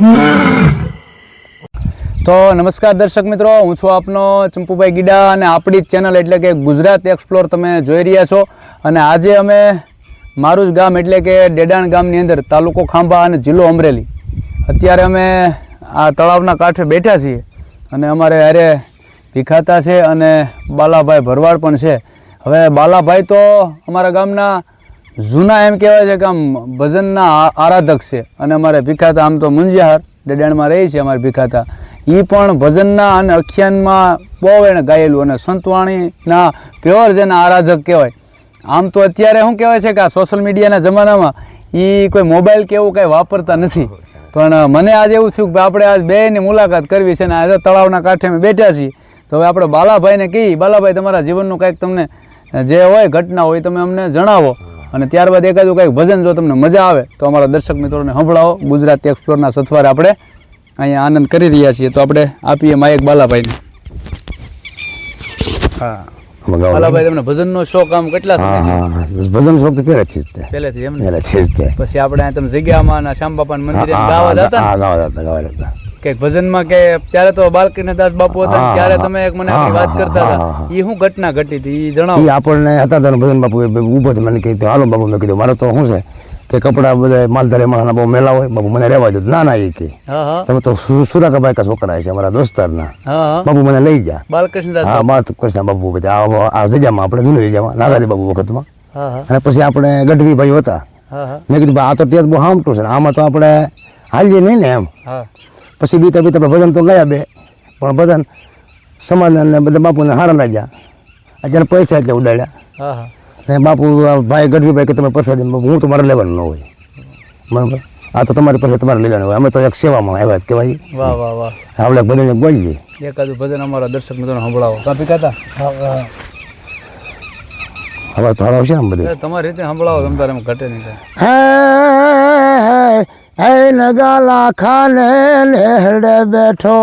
તો નમસ્કાર દર્શક મિત્રો, હું છું આપનો ચંપુભાઈ ગીડા અને આપણી જ ચેનલ એટલે કે ગુજરાત એક્સપ્લોર તમે જોઈ રહ્યા છો. અને આજે અમે મારું જ ગામ એટલે કે ડેડાણ ગામની અંદર તાલુકો ખાંભા અને જિલ્લો અમરેલી. અત્યારે અમે આ તળાવના કાંઠે બેઠા છીએ અને અમારે હારે ભીખાતા છે અને બાલાભાઈ ભરવાડ પણ છે. હવે બાલાભાઈ તો અમારા ગામના જૂના એમ કહેવાય છે કે આમ ભજનના આરાધક છે. અને અમારે ભીખાતા આમ તો મુંજિયાહાર ડેડાણમાં રહી છે અમારે ભીખાતા. એ પણ ભજનના અને અખ્યાનમાં બહુ એણે ગાયેલું અને સંતવાણીના પ્યોર જેના આરાધક કહેવાય. આમ તો અત્યારે શું કહેવાય છે કે આ સોશિયલ મીડિયાના જમાનામાં એ કોઈ મોબાઈલ કે એવું કાંઈ વાપરતા નથી. પણ મને આજે એવું થયું કે આપણે આજ બેની મુલાકાત કરવી છે ને આજે તળાવના કાંઠે અમે બેઠા છીએ. તો હવે આપણે બાલાભાઈને કહીએ, બાલાભાઈ, તમારા જીવનનું કંઈક તમને જે હોય, ઘટના હોય તમે અમને જણાવો. અને ત્યારબાદ એકાદું કંઈક ભજન જો તમને મજા આવે તો અમારા દર્શક મિત્રોને સંભળાવો. ગુજરાત એક્સપ્લોરના સથવારે આપણે અહીંયા આનંદ કરી રહ્યા છીએ. તો આપણે આપીએ માયક બાલાભાઈને. હા. બાલાભાઈ તમને ભજનનો શોખ આમ કેટલા ભજન શોખ તો પહેલેથી જ તે. પહેલેથી એમ પહેલેથી જ તે. પછી આપણે તમે જગ્યામાં શ્યામ બાપાના મંદિરે ગાવા જતા ગાવા જતા ગાવા જતા. કે ભજનમાં કે ત્યારે તો બાલકૃષ્ણ દાસ બાપુ હતા ત્યારે તમે એક મને વાત કરતા હતા. એ શું ઘટના ઘટી હતી? એ જણાવો. એ આપણને હતા તને ભજન બાપુ ઊભો મને કીધું હાલો બાપુ મેં કીધું મારે તો શું છે કે કપડા બધા માલધારી માણસના બહુ મેલા હોય બાપુ મને રહેવા દો. ના ના એ કે તમે તો સુરાકાભાઈ કા છોકરા છે અમારા દોસ્તારના. બાપુ મને લઈ જા બાલકૃષ્ણ હા માત કૃષ્ણ બાપુ બધા આ જગ્યામાં આપણે જૂની જગ્યામાં નાગાજી બાપુ વખતમાં. અને પછી આપણે ગઢવી ભાઈ હતા. મેં કીધું આ તો ટેત બહુ હામટું છે આમાં તો આપણે હાલીએ નહીં ને એમ. પછી બીતા બીતા ભજન તો ગયા બે પણ ભજન સમાધાન બધા બાપુને હારા લાગ્યા. અત્યારે પૈસા એટલે ઉડાડ્યા. હા હા. ને બાપુ આ ભાઈ ગઢવીભાઈ કે તમે પ્રસાદ હું તો મારે લેવાનું ન હોય. બરાબર? આ તો તમારી પાસે તમારે લેવાનું હોય. અમે તો એક સેવામાં આવ્યા જ કહેવાય. વાહ વાહ વાહ. આપણે બધાને બોલીએ એકાદું ભજન અમારા દર્શક મિત્રોને સંભળાવો. કાપી કાતા હવે તો હારો છે ને બધે? તમારી રીતે સંભળાવો તમ તારે ઘટે નહીં. હે હે નગાલા ખાને નેહડે બેઠો.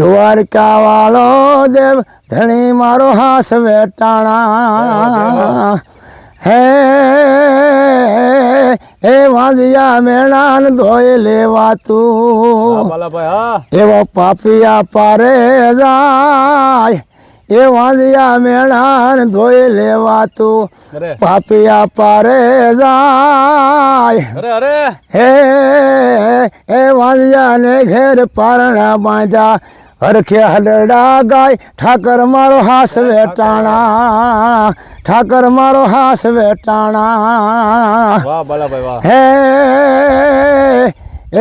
દ્વારકા વાળો દેવ ધણી મારો હાસ વેટાણા. હે એ વાંજિયા મેણાન ધોઈ લેવા તું એવો પાપિયા પારે જાય. એ વાંજિયા મેણાન ધોઈ લેવાતું. પાપિયા પારે જાય. હે એ વાંજ્યાને ઘેર પારણા બાંધ્યા. હરખે હલડા ગાય ઠાકર મારો હાસ વેટાણા. ઠાકર મારો હાસ વેટાણા. હે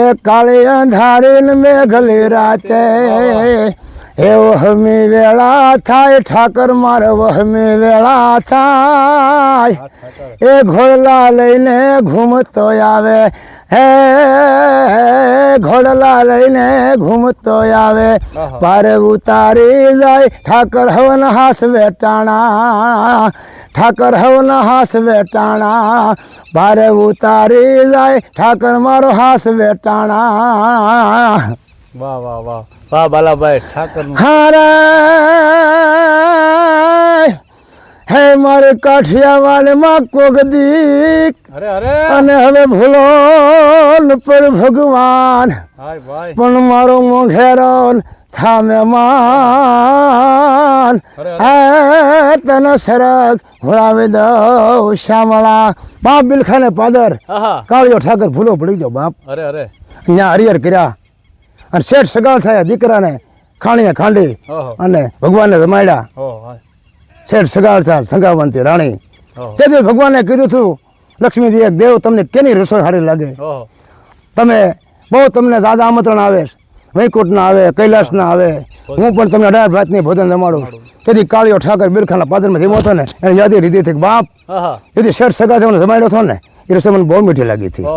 એ કાળી અંધારી મેઘલી રાતે. એ વહમી વેળા થાય ઠાકર મારે વહમી વેળા થાય. એ ઘોડલા લઈને ઘૂમતો આવે. હે ઘોડલા લઈને ઘૂમતો આવે. પારે ઉતારી જાય ઠાકર હવન હાસ વેટાણા. ઠાકર હવન હાસ વેટાણા. પારે ઉતારી જાય ઠાકર મારો હાસ વેટાણા. વાહ વાહ વાહ. વાહ બાલાભાઈ ઠાકર હારા હે મારે કાઠિયાવાડમાં કોક દીક. અરે અરે. અને હવે ભૂલો પર ભગવાન. હાય ભાઈ. પણ મારો મોઘેરો થામે માન. હે તને સરક ભોળાવી દઉં શ્યામળા. બાપ બિલખાને પાદર. કાળિયો ઠાકર ભૂલો પડી ગયો બાપ. અરે અરે. અહીંયા હરિહર કર્યા. અને શેઠ સગાળ થયા દીકરાને ખાણીએ ખાંડી અને ભગવાનને જમાડ્યા શેઠ સગાળ થયા સંગાવંતી રાણી. તેથી ભગવાને કીધું હતું લક્ષ્મીજી એક દેવ તમને કેની રસોઈ સારી લાગે? તમે બહુ તમને દાદા આમંત્રણ આવે વૈકુંઠના આવે કૈલાસના આવે. હું પણ તમને અઢાર ભાતની ભોજન જમાડું તેથી કાળીઓ ઠાકર બિરખાના પાદરમાં જીવો હતો ને એને યાદી રીધી હતી બાપ તેથી શેઠ સગા તમને જમાડ્યો હતો ને એ રસોઈ મને બહુ મીઠી લાગી હતી.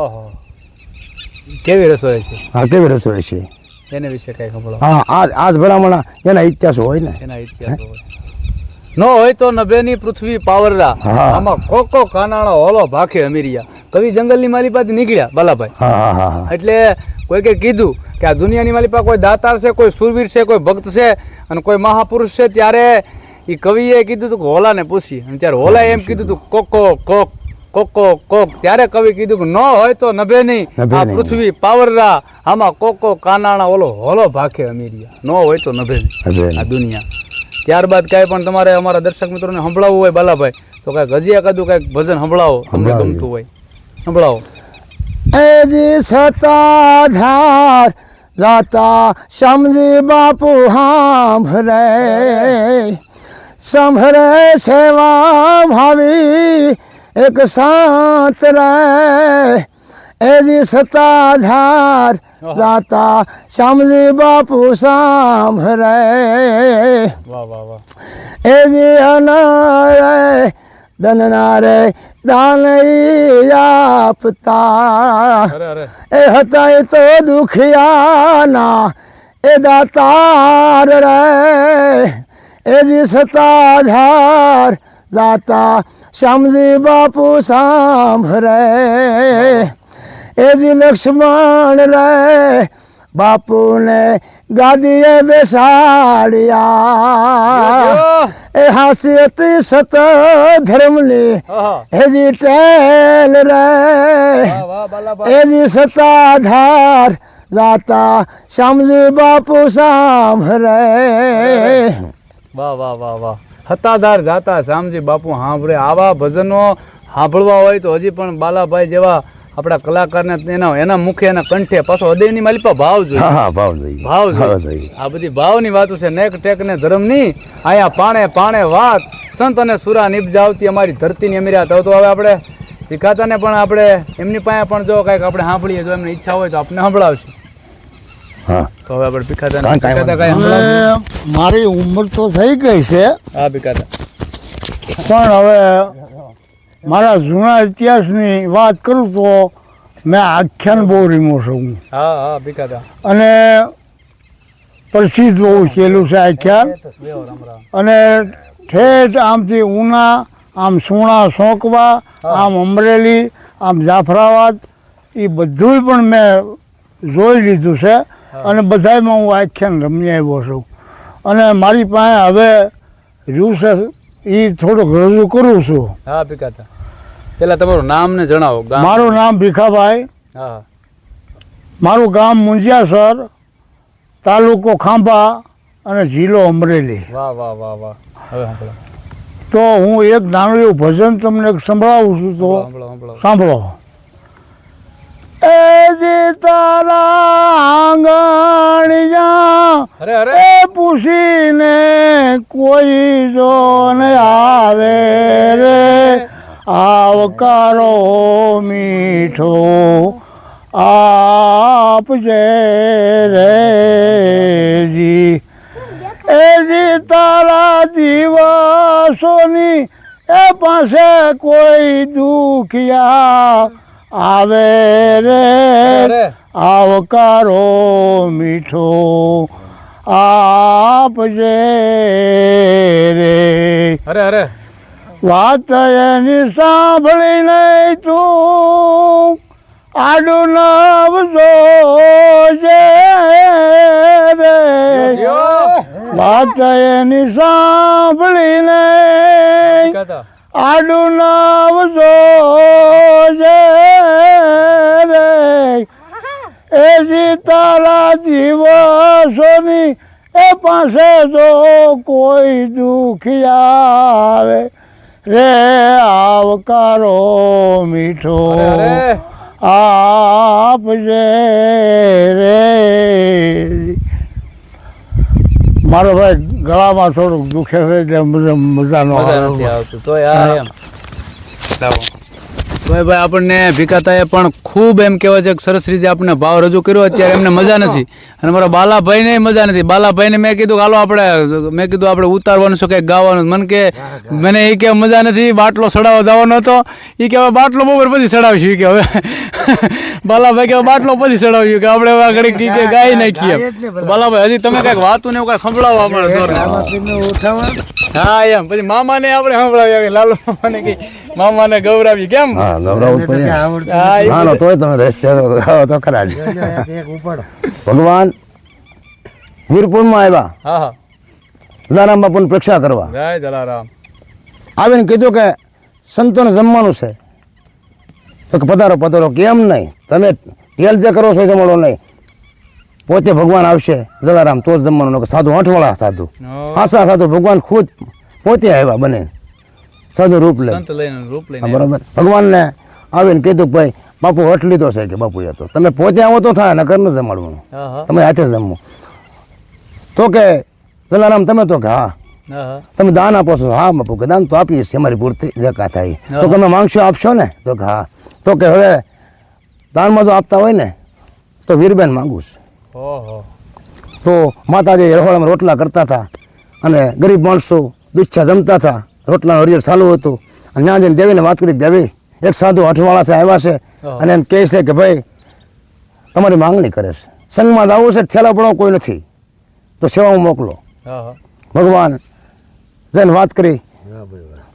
કેવી રસોઈ છે? હા કેવી રસોઈ છે? એને વિશે કઈ ખબર હા આજ આજ ભલામણા એના ઇતિહાસ હોય ને. એના ઇતિહાસ નો હોય તો નભેની પૃથ્વી પાવરરા. આમાં કોકો કાનાળો હોલો ભાખે અમીરિયા. કવિ જંગલની માલી પાસે નીકળ્યા બાલાભાઈ એટલે કોઈ કે કીધું કે આ દુનિયાની માલી પાસે કોઈ દાતાર છે કોઈ સુરવીર છે કોઈ ભક્ત છે અને કોઈ મહાપુરુષ છે ત્યારે એ કવિએ કીધું હતું કે હોલાને પૂછી. અને ત્યારે હોલાએ એમ કીધું હતું કોકો કોક. કોક કોક ત્યારે કવિ કીધું કે ન હોય તો નભે નહીં. આ. પૃથ્વી પાવરરા. આમાં કોકો કાનાણા ઓલો હોલો ભાખે અમીરિયા. ન હોય તો નભે નહીં. આ દુનિયા. ત્યારબાદ કાંઈ પણ તમારે અમારા દર્શક મિત્રોને સંભળાવવું હોય બાલાભાઈ તો કાંઈક હજી એકાદું કાંઈક ભજન સંભળાવો. તમને ગમતું હોય. સંભળાવો. એજી સતાધાર જાતા સમજી બાપુ હાંભરે. સંભરે સેવા ભાવી એક સાત રે એજી સતાધાર જાતા શ્યામજી બાપુ સાંભરે વાહ વાહ વાહ એ જે અનારે દનનારે દાનઈ આપતા એ હતા એ તો દુખિયાના એ દાતાર રે એ જે સતાધાર જાતા શ્યામજી બાપુ સાંભરે એજી લક્ષ્મણ રે બાપુને ગાદીએ બેસાડ્યા. એ હાસ્યતી સત ધર્મની. હેજી ટેલ રે. એજી સતાધાર જાતા શ્યામજી બાપુ સાંભરે વાહ વાહ વાહ વાહ. હતાધાર જાતા શ્યામજી બાપુ સાંભળે આવા ભજનો સાંભળવા હોય તો હજી પણ બાલાભાઈ જેવા આપણા કલાકારને એના એના મુખે એના કંઠે પાછો હૃદયની માલિપા ભાવ જોઈએ. હા ભાવ જોઈએ. ભાવ જોઈએ. આ બધી ભાવની વાતો છે. નેક ટેક ને ધર્મની આયા પાણે પાણે વાત. સંત અને સુરા નિપજાવતી અમારી ધરતીની અમીરાત. તો હવે આપણે ભીખાતાને પણ આપણે એમની પાસે પણ જો કાંઈક આપણે સાંભળીએ જો એમની ઈચ્છા હોય તો આપણે સંભળાવશે. હા. તો હવે આપણે ભીખાતાને કાંઈ કાંઈ ભીખાતા હવે મારી ઉંમર તો થઈ ગઈ છે. હા ભીખાતા. પણ હવે મારા જૂના ઇતિહાસની વાત કરું તો મેં આખ્યાન બહુ રીમો છું હા. હા ભીખાતા. અને પ્રસિદ્ધ બહુ થયેલું છે આખ્યાન. અને ઠેઠ આમથી ઉના આમ સુણા સોંકવા આમ અમરેલી આમ જાફરાબાદ એ બધું પણ મેં જોઈ લીધું છે. અને બધામાં હું આખ્યાન રમી આવ્યો છું. અને મારી પાસે હવે રહ્યું એ થોડુંક રજૂ કરું છું. હા ભીખાતા પેલા તમારું નામ ને જણાવો મારું નામ ભીખાભાઈ. હા મારું ગામ મુંજિયાસર તાલુકો ખાંભા અને જિલ્લો અમરેલી. વાહ વાહ વાહ વાહ. હવે તો હું એક નાનું એવું ભજન તમને સંભળાવું છું તો સંભળાવો સાંભળો. એ જી તારા આંગણિયા એ પૂછીને કોઈ જો ને આવે રે. આવકારો મીઠો આપજે રે જી. એ જી તારા દિવસોની એ પાસે કોઈ દુખિયા આવે રે આવકારો મીઠો આપજે રે. અરે અરે. વાત એની સાંભળી નહીં તું આડું છે રે. વાત એની સાંભળી નહીં. આડું નાવ જો રે. એ જી તારા દિવસોની એ પાસે જો કોઈ દુખિયા આવે. રે આવકારો મીઠો આપજે રે. મારો ભાઈ ગળામાં થોડુંક દુખે છે એટલે મજા મજાનો મજા આવે તો આ એમ. લાવો. તોય ભાઈ આપણને ભીખાતાએ પણ ખૂબ એમ કહેવાય છે કે સરસ રીતે આપણને ભાવ રજૂ કર્યો. અત્યારે એમને મજા નથી. અને મારા બાલાભાઈને મજા નથી. બાલાભાઈને મેં કીધું કે હાલો આપણે મેં કીધું આપણે ઉતારવાનું છે કંઈક ગાવાનું. મને કે મને એ કે મજા નથી. બાટલો સડાવો જવાનો હતો. એ કે હવે બાટલો બપોર પછી સડાવશું. એ કે હવે. બાલાભાઈ કે બાટલો પછી સડાવ્યું કે આપણે હવે આગળ ઈ કે ગાઈ નાખીએ. બાલાભાઈ હજી તમે કંઈક વાતું ને એવું કાંઈ સંભળાવો આપણે હા એમ. પછી મામાને આપણે સંભળાવી લાલુ મામાને કે મામાને ગૌરાવી. કેમ? હા ગૌરવ જ પડે. ના ના તોય તમે રહેશે તો- તો ખરા જ. ભગવાન વીરપુરમાં આવ્યા. હા હા. જલારામ બાપુની પરીક્ષા કરવા. જય જલારામ. આવીને કીધું કે સંતોને જમવાનું છે. તો કે પધારો પધારો. કેમ નહીં? તમે તેલ જે કરો છો એ જમાડો નહીં. પોતે ભગવાન આવશે જલારામ તો જ જમવાનું. સાધુ આઠવાળા સાધુ. આશા સાધુ. ભગવાન ખુદ પોતે આવ્યા બને. સાધુ રૂપ લે સંત લઈને રૂપ લઈને બરાબર. ભગવાનને આવીને કીધું કે ભાઈ બાપુ હઠ લીધો છે કે બાપુએ તો. તમે પોતે આવો તો થાય નકર ન જમાડવાનું. તમે હાથે જમવું તો કે જલારામ તમે તો કે હા. તમે દાન આપો છો. હા બાપુ કે દાન તો આપીએ છીએ અમારી પૂરતી જકા થાય. તો તમે માંગશો આપશો ને? તો કે હા. તો કે હવે દાનમાં જો આપતા હોય ને તો વીરબેન માંગુ છું. તો માતાજી રહોળામાં રોટલા કરતા હતા અને ગરીબ માણસો દુચ્છા જમતા હતા. રોટલાનો હરિયર ચાલુ હતું. અને ત્યાં જઈને દેવીને વાત કરી દેવી એક સાધુ અઠવાળા છે આવ્યા છે. અને એમ કહે છે કે ભાઈ તમારી માંગણી કરે છે. સંઘમાં જવું છે ઠેલા પડો કોઈ નથી. તો સેવામાં મોકલો. ભગવાન જઈને વાત કરી.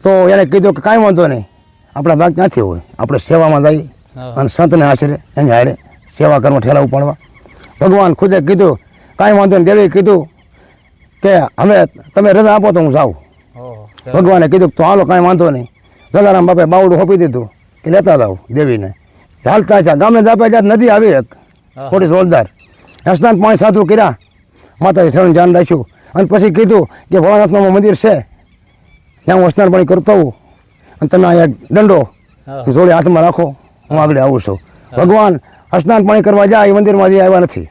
તો એને કીધું કે કાંઈ વાંધો નહીં. આપણા ભાગ ક્યાંથી હોય? આપણે સેવામાં જઈએ અને સંતને આશરે એની હારે સેવા કરવા ઠેલા ઉપાડવા. ભગવાન ખુદે કીધું કાંઈ વાંધો નહીં. દેવી કીધું કે હવે તમે રજા આપો તો હું જાઉં. ભગવાને કીધું તો હાલો કાંઈ વાંધો નહીં. જલારામ બાપે બાવડું હોપી દીધું કે લેતા લાવ દેવીને. હાલતા છે. ગામને જાપે જાત નદી આવી એક. થોડી જોરદાર. સ્નાન પાણી સાધુ કર્યા. માતાજી થવાનું ધ્યાન રાખ્યું. અને પછી કીધું કે ભોળાનાથનું મંદિર છે. ત્યાં હું સ્નાન પાણી કરતો હોઉં. અને તમે અહીંયા દંડો. જોડે હાથમાં રાખો. હું આગળ આવું છું. ભગવાન સ્નાન પાણી કરવા જાય એ મંદિરમાં હજી આવ્યા નથી.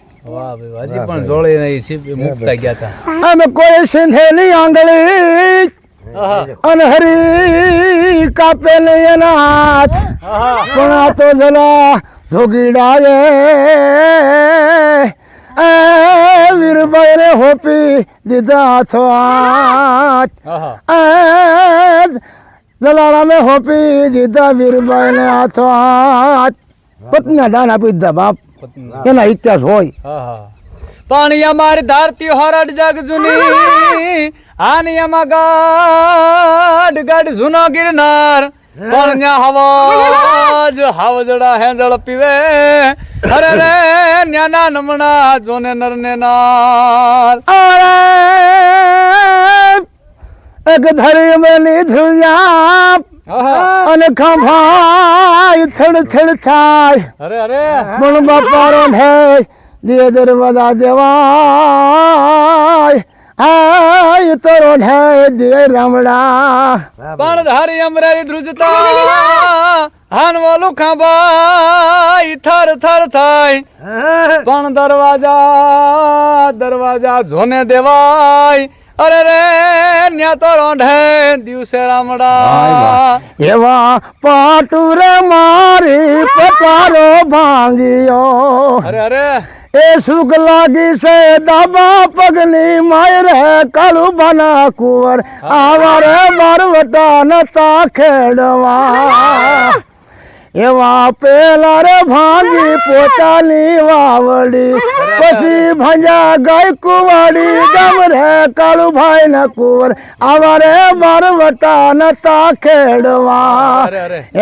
હજી પણ જોડે મુકતા ગયા હતા. અમે કોઈ સિંધેલી આંગળી આહા અને હરી કાપે નહીં એના પણ આ તો જલા જોગીડાએ. એ વીરભાઈને હોપી દીધા આહા એ જલારામે હોપી દીધા વીરભાઈને હાથો હાથ. પત્નીના દાન આપી દીધા બાપ. એના ઇતિહાસ હોય. પાણી અમારી ધારતી હોરડ જગ જુની. આનિયામાં ગાડ ગાડ જૂનો ગિરનાર. પણ ન્યા હવાજ હાવજડા હેંજળ પીવે. અરે રે ન્યાના નમણા જોને નર ને નાર. અરે એક ધરી મેલી આહા. અને ખંભાય થડ થડ થાય. અરે અરે. પણ બાપારો હે દે દરવાજા દેવાય. આય તરો હે દે રામડા. પણ ધારી અમરેલી ધ્રુજતા. હાનવાલું ખાંભાઈ થર થર થાય. પણ દરવાજા દરવાજા જોને દેવાય. અરે રે ન્યા તો રોંઢે દિવસે રામડા. એવા પાટુરે મારી પટારો ભાંગ્યો. અરે અરે. એ સુખ લાગી છે દાબા પગની માયરે કાળું બના કુંવર. આવારે બારવટા નતા ખેડવા. એવા પેલા રે ભાંગી પોતાની વાવડી. પછી ભંજા ગાય કુવાડી ગમ રે કાળુ ભાઈ ના કુંવર આવારે બારવટા નતા ખેડવા.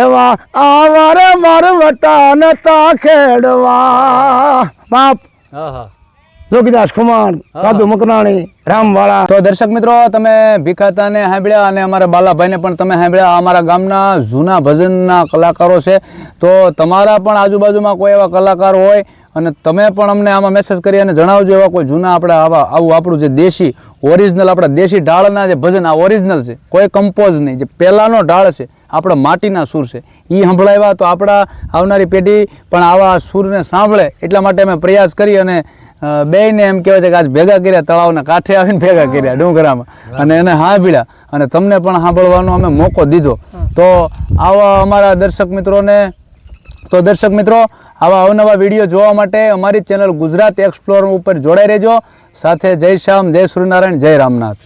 એવા આવારે મારવટા નતા ખેડવા. બાપ. જોગીદાસ ખુમાર કાદુ મકરાણી રામવાળા. તો દર્શક મિત્રો તમે ભીખાતાને સાંભળ્યા અને અમારા બાલાભાઈને પણ તમે સાંભળ્યા. અમારા ગામના જૂના ભજનના કલાકારો છે. તો તમારા પણ આજુબાજુમાં કોઈ એવા કલાકાર હોય અને તમે પણ અમને આમાં મેસેજ કરી અને જણાવજો એવા કોઈ જૂના આપણા આવા આવું આપણું જે દેશી ઓરિજિનલ આપણા દેશી ઢાળના જે ભજન આ ઓરિજિનલ છે. કોઈ કમ્પોઝ નહીં. જે પહેલાંનો ઢાળ છે આપણા માટીના સૂર છે. એ સંભળાવ્યા તો આપણા આવનારી પેઢી પણ આવા સૂરને સાંભળે. એટલા માટે અમે પ્રયાસ કરી અને અ, બેયને એમ કહેવાય છે કે આજ ભેગા કર્યા તળાવના કાંઠે આવીને ભેગા કર્યા ડુંગરામાં. અને એને સાંભળ્યા અને તમને પણ સાંભળવાનો અમે મોકો દીધો. તો આવા અમારા દર્શક મિત્રોને તો દર્શક મિત્રો આવા અવનવા વીડિયો જોવા માટે અમારી ચેનલ ગુજરાત એક્સપ્લોર ઉપર જોડાઈ રહેજો. સાથે જય શ્યામ જય સૂર્યનારાયણ જય રામનાથ.